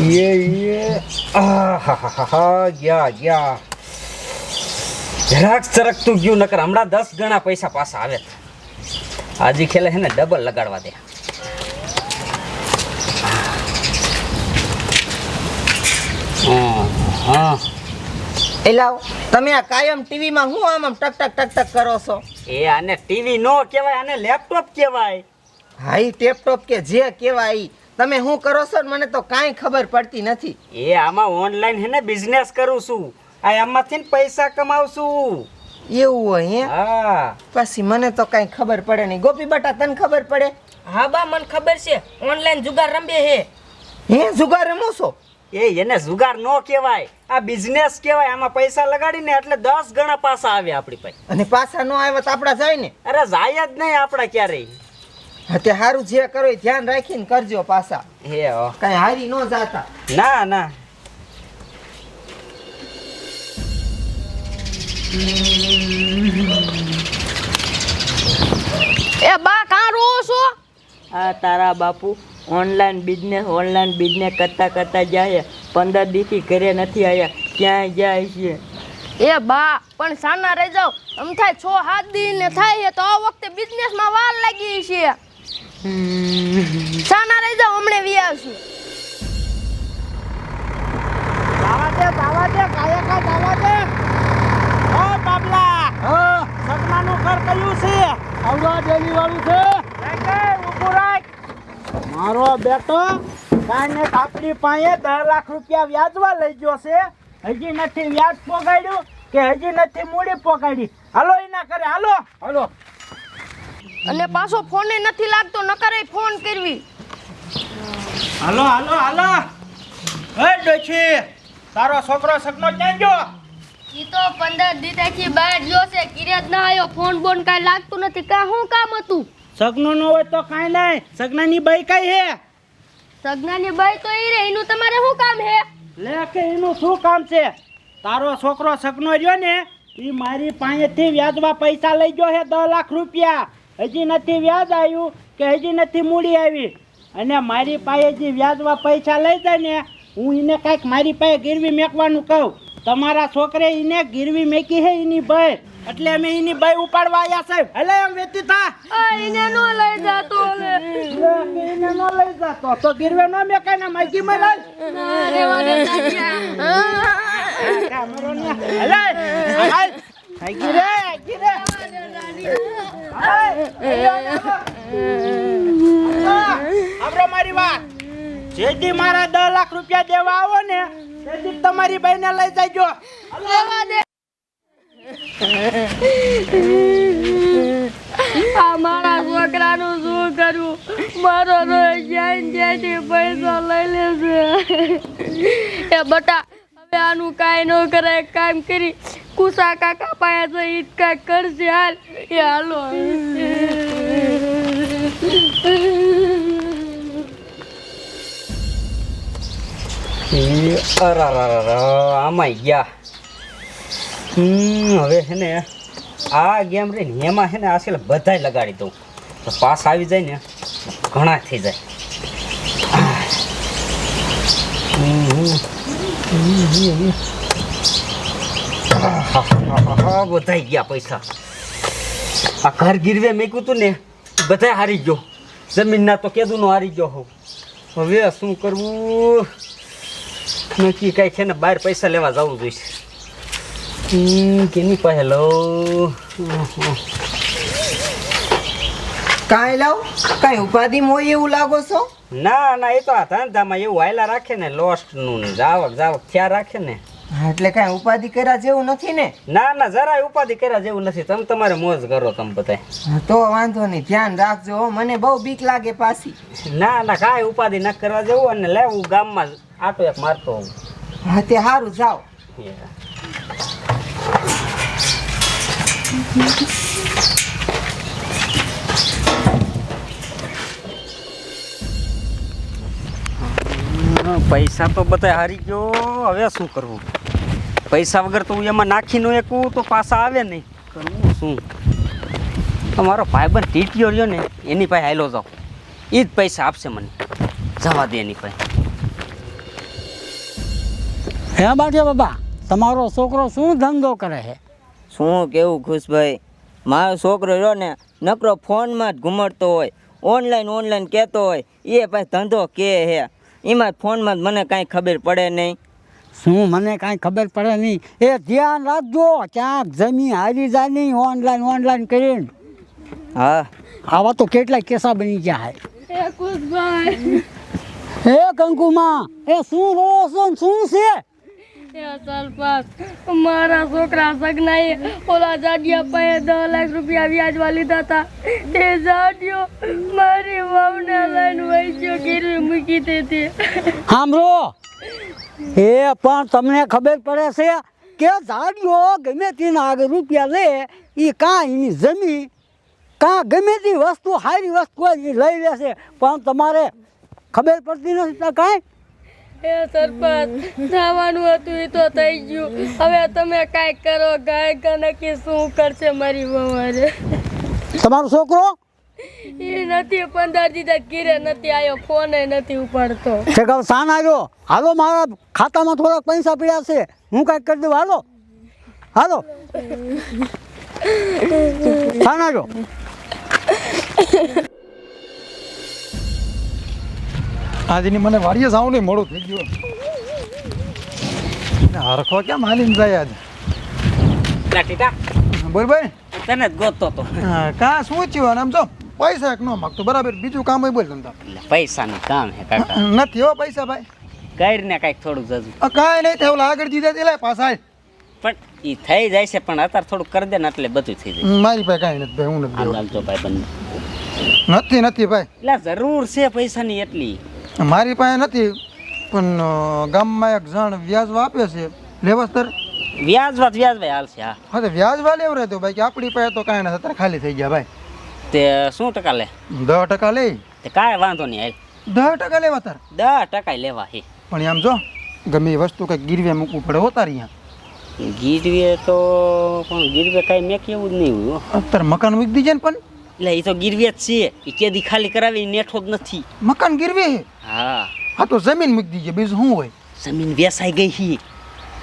ये ये આહાહાહા, Yeah, ગયા જરાક સરકતું ગયું નકર હમણાં દસ ગણા પૈસા પાછા આવે. આજે ખેલે છે ને ડબલ લગાડવા દે. હા હા. એલા તમે આ કાયમ ટીવીમાં હું આમ આમ ટક ટક ટક ટક કરો છો? એ આને ટીવી નો કહેવાય આને લેપટોપ કહેવાય. હાઈ ટેપટોપ કે જે કહેવાય. તમે શું કરો છો ને મને તો કાંઈ ખબર પડતી નથી. એ આમાં ઓનલાઈન હે ને બિઝનેસ કરું છું. આ આમાંથી ને પૈસા કમાવશું. એવું હોય હે? હા. પછી મને તો કાંઈ ખબર પડે નહીં. ગોપી બટા તને ખબર પડે? હા બા મને ખબર છે. ઓનલાઈન જુગાર રમે હે. હે જુગાર રમો છો? એ એને જુગાર નો કહેવાય. આ બિઝનેસ કહેવાય. આમાં પૈસા લગાડીને એટલે દસ ગણા પાસા આવે આપણી પાસે. અને પાછા ન આવ્યા તો આપણા જાય ને? અરે જાય જ નહીં આપણા ક્યારેય. તે સારું જે કરો એ ધ્યાન રાખીને કરજો પાછા. હે કઈ કાંઈ હારી ન જાતા. ના ના. એ બા કાં રો છો? આ તારા બાપુ ઓનલાઈન બિઝનેસ ઓનલાઈન બિઝનેસ કરતા કરતા જાય પંદર દીથી ઘરે નથી આવ્યા ક્યાંય જાય છે? એ બા પણ સાના રહી જાવ એમ થાય છ હાથ દી ને થાય તો આ વખતે બિઝનેસમાં વાર લાગી છે. સાના રહી જાવ હમણે વી આવશું. આવા દે આવા દે કાયા કા આવા દે. ઓ બાબલા હા? સગનાનું ઘર કયું છે? આવડા ડેલી વાળું છે. ઊભું રાખ. મારો બેટો કાને આપણી પાસે દસ લાખ રૂપિયા વ્યાજવા લઈ ગયો છે. હજી નથી વ્યાજ પોગાડ્યું કે હજી નથી મૂડી પોગાડી. હાલો એના કરે હાલો. હાલો. અને પાછો ફોને નથી લાગતો નકરે ફોન કરવી. હાલો હાલો હાલો. હે ડોછી તારો છોકરો સગનો ક્યાં ગયો? ઈ તો પંદર દીધેથી બહાર ગયો છે કિરેજ ના આવ્યો. ફોન બોન કાંઈ લાગતું નથી. કાં શું કામ હતું? સગનો નો હોય તો કાંઈ નહીં. સગનાની બાઈ કઈ હે? સગનાની બાઈ તો ઈ રે એનું તમારે શું કામ હે? લે કે એનું શું કામ છે? તારો છોકરો સગનો રહ્યો ને એ મારી પાસેથી વ્યાજમાં પૈસા લઈ ગયો હે દસ લાખ રૂપિયા. હજી નથી વ્યાજ આવ્યું કે હજી નથી મૂડી આવી. અને મારી પાસે જે વ્યાજમાં પૈસા લઈ જાય ને હું એને કાંઈક મારી પાસે ગીરવી મેકવાનું કહું. તમારા છોકરે એને ગીરવી મેકી છે એની ભાઈ એટલે અમે એની ભાઈ ઉપાડવા આવ્યા સાહેબ. એટલે એમ વેતી થા. એને નો લઈ જાતો એને નો લઈ જાતો. તો ગીરવે ન મેકાય ને માઈકી માં લાલ રેવા મારી વાત. જેથી મારા દસ લાખ રૂપિયા દેવા આવો ને, તેથી તમારી બાઈને લઈ જજો. આ મારા છોકરાનું શું કરવું મારો રોજ જ્યાં જ્યાંથી પૈસા લઈ લેશે. એ બટા, હવે આનું કાંઈ ન કરે કામ કરી. કુસા કાકા પાસે જઈ કાંઈક કરશે, હાલ. એ હાલો આમાં ગયા. હવે છે ને આ ગેમ રહી એમાં છે ને બધાય લગાડી દઉં. તો પાસ આવી જાય ને, ઘણા થઈ જાય. બધાય ગયા પૈસા. આ ઘર ગીરવે મેક્યું તું ને બધાય હારી ગયો. જમીનના તો કેદું નો હારી ગયો હોઉં. હવે શું કરવું? નક્કી કઈ છે ને બહાર પૈસા લેવા જવું જોઈશે. કેની પાસે લઉં? કાંઈ લાવ કાંઈ ઉપાધિ હોય એવું લાગો છો? ના ના એ તો આ ધંધામાં એવું હાયલા રાખે ને લોસ્ટનું ને જાવક જાવક ખ્યાલ રાખે ને. હા, એટલે કાંઈ ઉપાધિ કર્યા જેવું નથી ને? ના ના જરાય ઉપાધિ કર્યા જેવું નથી. તમે તમારે મોજ કરો તમે બધાય. તો વાંધો નહીં ધ્યાન રાખજો હો. મને બહુ બીક લાગે પાછી. ના ના કાંઈ ઉપાધિ ન કરવા જેવું અને લે હું ગામમાં આટો એક મારતો હોઉં. હા તે સારું જાઓ. હમ, પૈસા તો બધા હારી ગયો. હવે શું કરવું? પૈસા વગર તો હું એમાં નાખી નો એકું તો પાછા આવે નહીં. કરવું શું? તમારો ભાઈબંધ ટીટીઓ રહ્યો ને એની પાસે હાલો જાઓ. એ જ પૈસા આપશે મને. જવા દે એની પાસે. હે બાજે બાબા તમારો છોકરો શું ધંધો કરે છે? શું કેવું ખુશભાઈ? મારો છોકરો રહ્યો ને નકરો ફોનમાં જ ઘુમડતો હોય ઓનલાઈન ઓનલાઈન કહેતો હોય એ ભાઈ ધંધો કે હે એમાં ફોનમાં જ મને કાંઈ ખબર પડે નહીં. શું મને કાંઈ ખબર પડે નહીં? એ ધ્યાન રાખજો ક્યાંક જમીન હારી જાય નહીં ઓનલાઈન ઓનલાઈન કરીને. હા. આવા તો કેટલાય કેસા બની ગયા હે. કંકુમાં એ શું રો છો શું છે? મારા છોકરા સગનાએ ઓલા જાડિયા પાસે દસ લાખ રૂપિયા વ્યાજમાં લીધા હતા. તે જાડિયો મારી વહુને લઈને વૈશ્યો ગીરવી મૂકી દીધી. સાંભળો. એ પણ તમને ખબર પડે છે કે જાડિયો ગમે તેના આગળ રૂપિયા લે એ કાં એની જમીન કાં ગમે તે વસ્તુ, સારી વસ્તુ હોય એ લઈ લેશે. પણ તમારે ખબર પડતી નથી તો કાંઈ? એ સરપંચ થવાનું હતું એ તો થઈ ગયું. હવે તમે કાંઈક કરો ગાય કે શું કરશે મારી વહુરે તમારો છોકરો? એ નથી પંદર દીધા ઘીરે નથી આવ્યો ફોન નથી ઉપાડતો. કે સાન આવ્યો. હાલો મારા ખાતામાં થોડાક પૈસા પડ્યા છે. હું કાંઈક કરી દઉં. હાલો. હાલો. સાન આવ્યો. આજની મને વાડીએ જવું નહીં મોડું થઈ ગયું હરખો ક્યાં માલીને જાય આજ? બોલ ભાઈ તને જ ગોતતો તો. હા, કાં શું થયું આમ જો? પૈસા એક ન માગતો બરાબર? બીજું કામ હોય બોલ એટલે પૈસાનું કામ હે કાકા. નથી હો પૈસા ભાઈ. કર ને કાંઈક થોડું જજુ કાંઈ નહીં થયું આગળ દીધા તે લાય પાછા. પણ એ થઈ જાય છે પણ અત્યારે થોડુંક કરી દે ને એટલે બધું થઈ જાય. મારી પાસે કાંઈ નથી ભાઈ હું નથી નથી નથી ભાઈ. એટલે જરૂર છે પૈસાની એટલી. મારી પાસે નથી પણ ગામમાં એક જણ વ્યાજ આપે છે. લેવસ્તર વ્યાજ વાત વ્યાજ ભાઈ હાલશે હા. હા તો વ્યાજ વા લેવરે તો ભાઈ કે આપણી પાસે તો કાંઈ નથી અત્યારે ખાલી થઈ ગયા ભાઈ. તે શું ટકા લે? દસ ટકા લે તે કાંઈ વાંધો નહીં હાલ. દસ ટકા લેવા તાર? દસ ટકા લેવા હે. પણ આમ જો ગમે એ વસ્તુ કંઈક ગીરવે મૂકવું પડે હો તારી અહીંયા. ગીરવે તો પણ ગીરવે કાંઈ મેં કેવું જ નહીં હોય અત્યારે મકાન મૂકી દીજે ને પણ. એટલે એ તો ગીરવે જ છે. એ કેદી ખાલી કરાવી નેઠો જ નથી. મકાન ગીરવે હે હા. હા તો જમીન મૂકી દીજે બીજું શું હોય? જમીન વેસાઈ ગઈ હી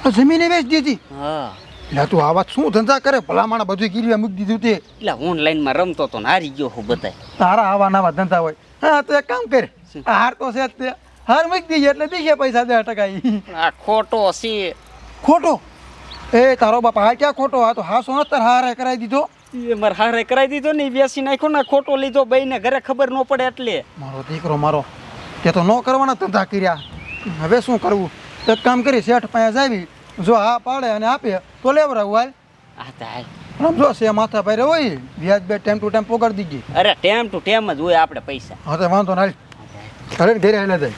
તો જમીને વેચ દીધી. હા. એટલે તું આવા શું ધંધા કરે? ભલામણ બધું ગીરવે મૂકી દીધું તે. એટલે ઓનલાઈનમાં રમતો તો હારી ગયો હું બધાય. તારા આવા નવા ધંધા હોય. હા તો એક કામ કરે. આ હાર તો છે તે. હાર મૂકી દીજે એટલે દીજે પૈસા દે ટકા આ ખોટો છે. ખોટો? એ તારો બાપા આ ક્યાં ખોટો? આ તો હાસો નતર હારે કરાવી દીધો. એ મારે હારે કરાવી દીધો ને બેસી નાખ્યો ને ખોટો લીધો બઈને ઘરે ખબર ન પડે એટલે. મારો દીકરો મારો તે તો ન કરવાના ધંધા કર્યા. હવે શું કરવું? એક કામ કરી શેઠ પાસે જાવી જો હા પાડે અને આપે તો લેવરાવું હાલ. આ તો હાલ. આમ જો છે માથા ભાઈ હોય વ્યાજ બે ટાઈમ ટુ ટાઈમ પોગાડી દીધી અરે ટેમ ટુ ટેમ જ હોય આપણે પૈસા. હા તો વાંધો ના અરે ને ઘરે હાલે જાય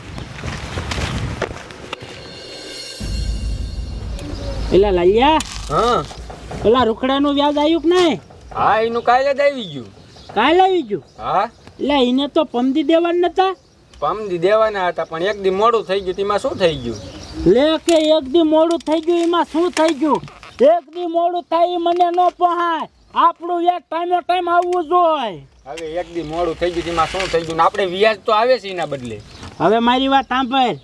એટલે લાલિયા હા. પેલા રૂખડાનું વ્યાજ આવ્યું કે નહીં? હા એનું કાલે જ આવી ગયું. કાલ આવી ગયું? હા. એટલે એને તો પમદી દેવાના નતા? પમદી દેવાના હતા પણ એક દી મોડું થઈ ગયું તેમાં શું થઈ ગયું? લે કે એક દી મોડું થઈ ગયું એમાં શું થઈ ગયું? એક દી મોડું થાય મને ન પહાય. આપણું એક ટાઈમે ટાઈમ આવવું જોઈએ. હવે એક દી મોડું થઈ ગયું એમાં શું થઈ ગયું? આપણે વ્યાજ તો આવે છે એના બદલે. હવે મારી વાત સાંભળ.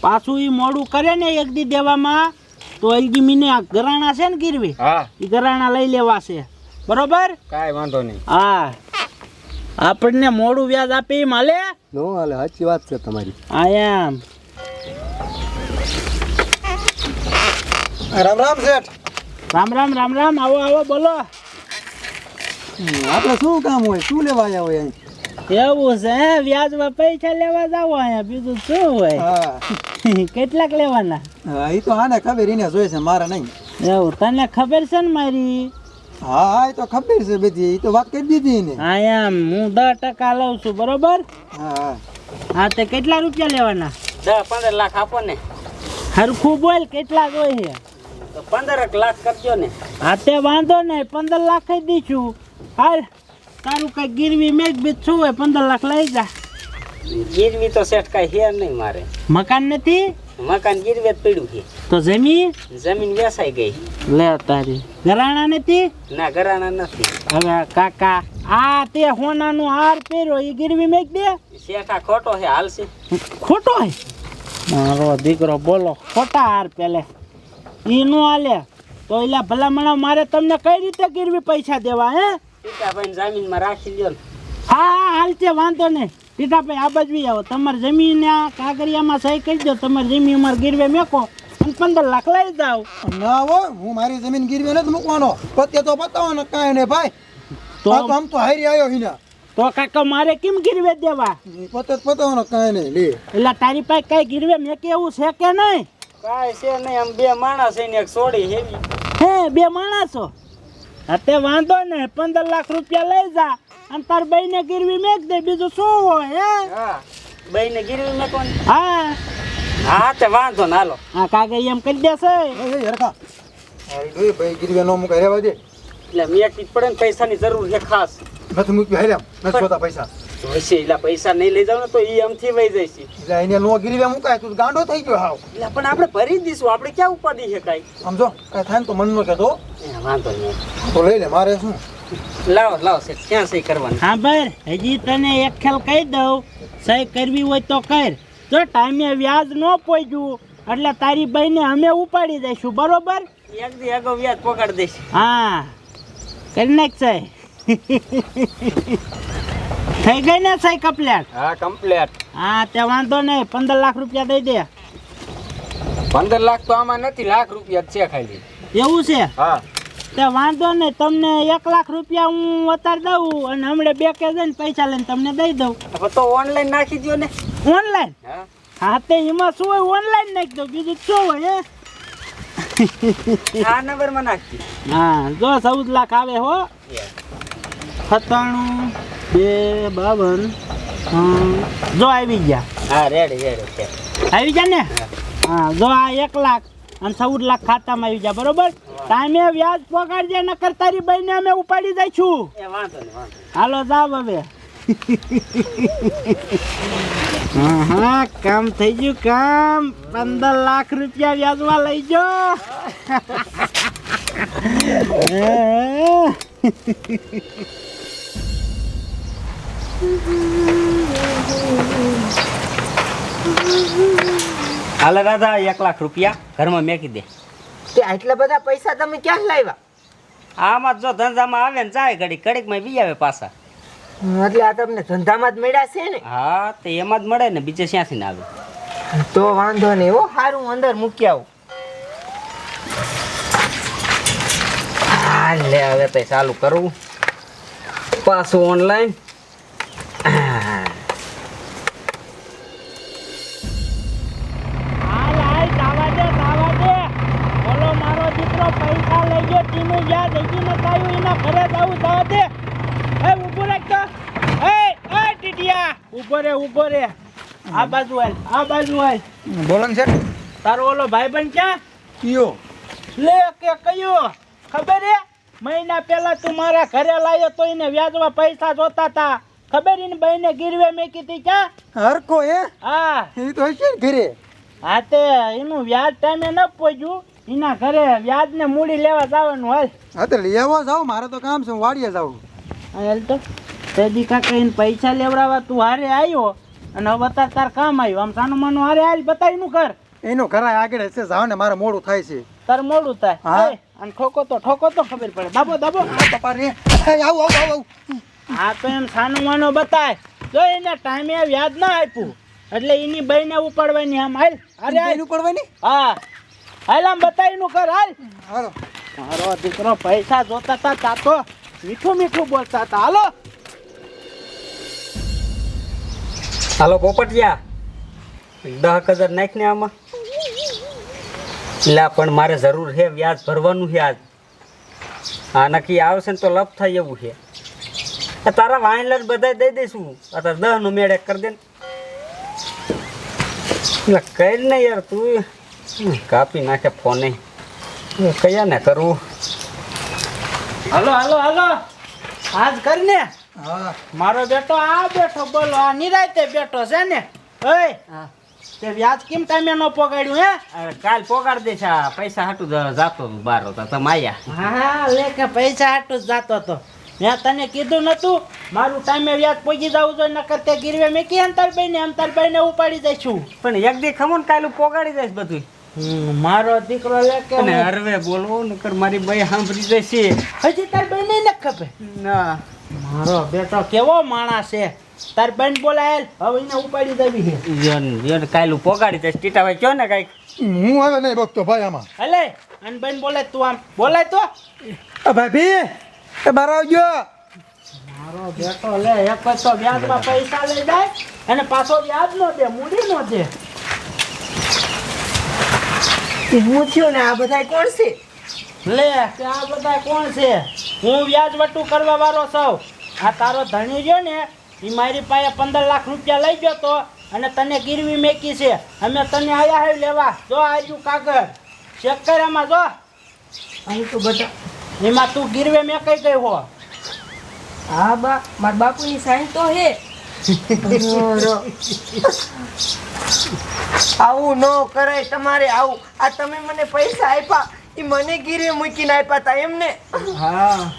પાછું એ મોડું કરે ને એક દી દેવામાં તો એલગી મીને આ ગરાણા છે ને ગીરવી? હા. એ ગરાણા લઈ લેવા છે. બરોબર? કાંઈ વાંધો નહીં. હા. આપણને મોડું વ્યાજ આપી માલે નો હાલે સાચી વાત છે તમારી. આઈ એમ. રામ રામ શેઠ. રામ રામ રામ રામ. આવો આવો બોલો. આપણે શું કામ હોય? શું લેવા આવ્યા હોય અહીં? એવું છે હે? વ્યાજમાં પૈસા લેવા જાવ અહીંયા. બીજું શું હોય? હા. કેટલાક લેવાના? હા એ તો આને ખબર એને જોઈ છે મારે નહીં. એવું તને ખબર છે ને મારી? હા હા એ તો ખબર છે બધી એ તો વાત કરી દીધી ને હા એમ હું દસ ટકા લઉં છું બરોબર? હા હા. હા તે કેટલા રૂપિયા લેવાના? દસ પંદર લાખ આપો ને. હરખું બોલ કેટલા હોય છે? તો પંદરક લાખ કરજો ને. હા તે વાંધો નહીં પંદર લાખ જ દઈશું. હાલ તારું કઈ ગીરવી મેઘ બીજ છું હોય પંદર લાખ લઈ જા. ગીરવી તો સેટ કાંઈ હે નહીં મારે. મકાન નથી? મકાન ગીરવે જ પડ્યું છે. તો જમીન? જમીન વેસાઈ ગઈ. લે તારી. ઘરાણા નથી? ના ઘરાણા નથી. હવે કાકા આ તે હોનાનો હાર પહેર્યો એ ગીરવી મેક દે? શેઠા ખોટો છે હાલશે ખોટો હે? મારો દીકરો બોલો ખોટા હાર પેલે ઈ નો હાલે. તો એલા ભલામણા મારે તમને કઈ રીતે ગીરવી પૈસા દેવા હે? ટીટાભાઈ જમીનમાં રાખી હા હા હાલતે વાંધો નહીં. ટીટાભાઈ આ બાજુ આવો. તમારી જમીન આ કાગળિયામાં સહી કરી દો. તમારી જમીન અમારે ગીરવે મેકો અને પંદર લાખ લઈ જાઓ. ના હો હું મારી જમીન ગીરવે નથી મૂકવાનો. પત્ય તો બતાવો કાંઈ નહીં ભાઈ. તો આમ તો હારી આવ્યો હિના. તો કાકા મારે કેમ ગીરવે દેવા? પોતે જ પતાવો કાંઈ નહીં લે. એટલે તારી પાસે કઈ ગીરવે મેં એવું છે કે નહીં? કાંઈ છે નહીં આમ બે માણસ એને એક સોડી હેવી હે બે માણસો? હા તે વાંધો ને પંદર લાખ રૂપિયા લઈ જા. અને તાર ને ગીરવી મેક દે બીજું શું હોય હે? હા. ને ગીરવી મેકવાની? હા. હા તે વાંધો ના લો. હા કાગે એમ કરી દેશે. હરખા. હારી દોય ભાઈ ગીરવે નો મૂકે રહેવા દે. એટલે મેકી જ પડે ને પૈસાની જરૂર છે ખાસ. નથી મૂક્યું હાલ્યા નથી જોતા પૈસા. જોઈશે એટલે પૈસા નહીં લઈ જાવ ને તો એ આમથી વહી જઈશે. એટલે એને નો ગીરવે મુકાય તું ગાંડો થઈ ગયો હાવ. એટલે પણ આપણે ભરી દઈશું આપણે ક્યાં ઉપાડી છે કાંઈ? સમજો કાંઈ થાય ને તો મન નો કહેતો વાંધો નહીં. તો લઈ લે મારે શું? લાવો લાવો છે ક્યાં સહી કરવાની? હા ભાઈ હજી તને એક ખેલ કહી દઉં સહી કરવી હોય તો કર. જો ટાઈમે વ્યાજ ન પહોંચ્યું એટલે તારી બહેને અમે ઉપાડી દઈશું બરોબર? એક દી વ્યાજ પકડી દઈશ. હા કરી નાખ સહી. થઈ ગઈ ને સહી કપલેટ હા કમ્પ્લેટ. હા તે વાંધો નહીં પંદર લાખ રૂપિયા દઈ દે. પંદર લાખ તો આમાં નથી લાખ રૂપિયા છે ખાલી. એવું છે? હા. તે વાંધો નહીં તમને એક લાખ રૂપિયા હું અત્યારે દઉં અને હમણાં બે કે ને પૈસા લઈને તમને દઈ દઉં. તો ઓનલાઈન નાખી દો ને. ઓનલાઈન હા. તે એમાં શું હોય ઓનલાઈન નાખી દો બીજું શું હોય હે? આ નંબરમાં નાખી હા જો ચૌદ લાખ આવે હો. સત્તાણું બે બાવન જો આવી ગયા. હા રેડી રેડી આવી ગયા ને? હા જો આ એક લાખ અને ચૌદ લાખ ખાતામાં આવી જાય બરોબર? ટાઈમે વ્યાજ પગાડજે નકર તારી બહેને અમે ઉપાડી દઈશું. એ વાંધો નહીં વાંધો હાલો જાવ હવે. હા હા કામ થઈ ગયું કામ. પંદર લાખ રૂપિયા વ્યાજમાં લઈ જાઓ હાલે દાદા એક લાખ રૂપિયા ઘરમાં મેકી દે. તે આટલા બધા પૈસા તમે ક્યાં લાવ્યા? આમાં જો ધંધામાં આવે ને જાય ઘડી ઘડીકમાં બી આવે પાછા. એટલે આ તમને ધંધામાં જ મળ્યા છે ને? હા તો એમાં જ મળે ને બીજે ક્યાંથી ના આવે. તો વાંધો નહીં હો સારું અંદર મૂકી આવું. હાલે હવે તો ચાલુ કરવું પાછું ઓનલાઈન ઊભો રે આ બાજુ હાલ આ બાજુ હાલ બોલન છે? તારો ઓલો ભાઈબંધ ક્યાં? કયો? લે કે કયો? ખબર હે? મહિના પહેલા તું મારા ઘરે લાવ્યો તો એને વ્યાજમાં પૈસા જોતા તા. ખબર એને બહેને ગીરવે મેકી હતી ક્યાં? હરકો હે? હા. એ તો હશે ને ઘરે. હા તે એનું વ્યાજ ટાઈમે ન પહોંચ્યું. એના ઘરે વ્યાજ ને મૂડી લેવા જવાનું હાલ. હા તો લેવા જાવ મારે તો કામ છે હું વાડીએ જાઉં. હાલ તો. તેદી દીખા કહીને પૈસા લેવડાવવા તું હારે આવ્યો અને હવે તાર તાર કામ આવ્યું? આમ સાનું માનું હારે હાલ બતાવીનું કર. એનું ઘર આગળ હશે જાવ ને મારે મોડું થાય છે. તાર મોડું થાય. હા. અને ઠોકો તો ઠોકો તો ખબર પડે. દાબો દાબો. પપ્પા રે. આવું આવું આવું હા તો એમ સાનું માનો બતાય. જો એને ટાઈમે વ્યાજ ના આપ્યું. એટલે એની બહેને ઉપાડવાની આમ હાલ. અરે હાલ. એનું હા. હાલ આમ બતાવીનું કર હાલ. હાલો. મારો દીકરો પૈસા જોતા તા તાતો મીઠું મીઠું બોલતા હતા હાલો. હાલો પોપટિયા. દસ હજાર નાખ ને આમાં. એટલે પણ મારે જરૂર છે વ્યાજ ભરવાનું છે આજ. આ નક્કી આવશે ને તો લપ થાય એવું છે તારા તારા લઈને બધા દઈ દઈશું. અત્યારે દસનું મેળે કરી દે એટલે કર ને યાર, તું કાપી નાખે ફોને. કયા ને કરવું હાલો હાલો હાલો. આજ કરીને મારો બેટો આ બેઠો બોલો આ નિરાયતે બેઠો છે ને. ઓય તે વ્યાજ કેમ ટાઈમે નો પગાડ્યું હે? અરે કાલ પોગાડ દે છે પૈસા હાટું જતો બાર હતો તમે આયા. હા લે કે પૈસા હાટું જ જાતો તો મેં તને કીધું નતું મારું ટાઈમે વ્યાજ પહોંચી જવું જોઈએ નકર તે ગીરવે મેકી અંતરભાઈને અંતરભાઈને ઉપાડી દઈશું. પણ એક દી ખમો ને કાલું પોગાડી દઈશ બધું મારો દીકરો લે કે હરવે બોલવો નકર મારી બાઈ સાંભળી જશે. હજી તાર બેન ને ખપે ના. મારો બેટો કેવો માણસ છે? તાર બેન બોલાયેલ હવે એને ઉપાડી દેવી છે. યન યન કાયલું પોગાડી દે ટીટા ભાઈ કયો ને કંઈક? હું હવે નહીં બગતો ભાઈ આમાં. હલે અને બેન બોલે તું આમ. બોલે તો. ભાભી એ બાર આવજો. મારો બેટો લે એક જ તો વ્યાજમાં પૈસા લઈ જાય અને પાછો વ્યાજ નો દે મૂડી નો દે. હું થયો ને? આ બધા કોણ છે? લે કે આ બધા કોણ છે? હું વ્યાજ વટું કરવા વાળો સૌ આ તારો ધણી રહ્યો ને એ મારી પાસે પંદર લાખ રૂપિયા લઈ ગયો તો અને તને ગીરવી મેકી છે. અમે તને આયા હે લેવા. જો આજુ કાગળ. ચેક કર આમાં જો. અહીં તો બધા એમાં તું ગીરવે મેકાઈ ગઈ હો. હા બા મારા બાપુની સાઈન તો હે. આવું ન કરાય તમારે આવું. આ તમે મને પૈસા આપ્યા. એ મને ગીરે મૂકીને આપ્યા હતા એમને. હા.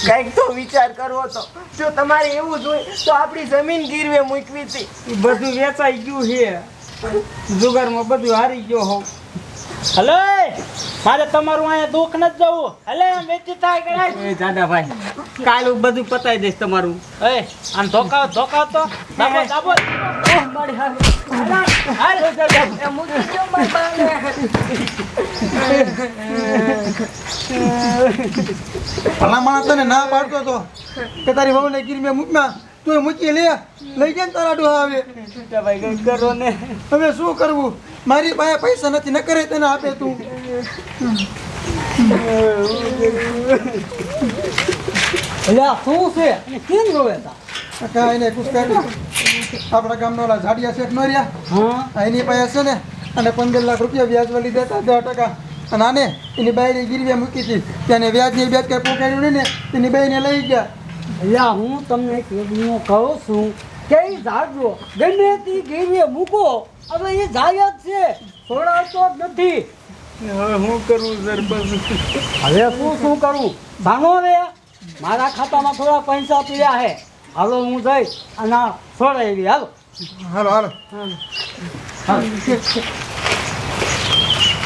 કંઈક તો વિચાર કરવો તો જો તમારે એવું જ હોય તો આપણી જમીન ગીરવે મૂકવી હતી. બધું વેચાઈ ગયું છે. જુગારમાં બધું હારી ગયો હોઉં. હલે મારે તમારું અહીંયા દુઃખ નથી જવું. હલે વેચી થાય કે એ દાદાભાઈ કાયલું બધું પતાઈ દઈશ તમારું. એ આમ ધોકાવ ધોકાવ તો. દાબો દાબો. ભલા માણસ તને ના પાડતો તો. કે તારી વહુને ગીરમે મૂકમાં. તું મૂકી લે. લઈ જાય ને તારા ડોહા આવે કરો ને. હવે શું કરવું? મારી પાસે પૈસા નથી ન કરે તને આપે તું. શું છે? કેમ રોવે તા કાંઈ નહીં કુછ કરી આપણા ગામનો ઓલા ઝાડિયા શેઠ નો હા. એની પાસે છે ને અને પંદર લાખ રૂપિયા વ્યાજ વળી દેતા દસ ટકા. અને આને એની બાઈને ગીરવે મૂકી હતી. તેને વ્યાજની વ્યાજ કાંઈ પોકાડ્યું નહીં ને તેની બાઈને લઈ ગયા. એટલે હું તમને કેદનું કહું છું. કે ઝાડજો ગમે તે ગીરવે મૂકો. હવે એ જાય જ છે છોડાતો જ નથી. હવે હું કરું સરપંચ હવે શું શું કરું? જાણો રે મારા ખાતામાં થોડા પૈસા પીડ્યા છે હાલો હું જઈ અને છોડાવી હાલો. હાલો હાલો. હાલો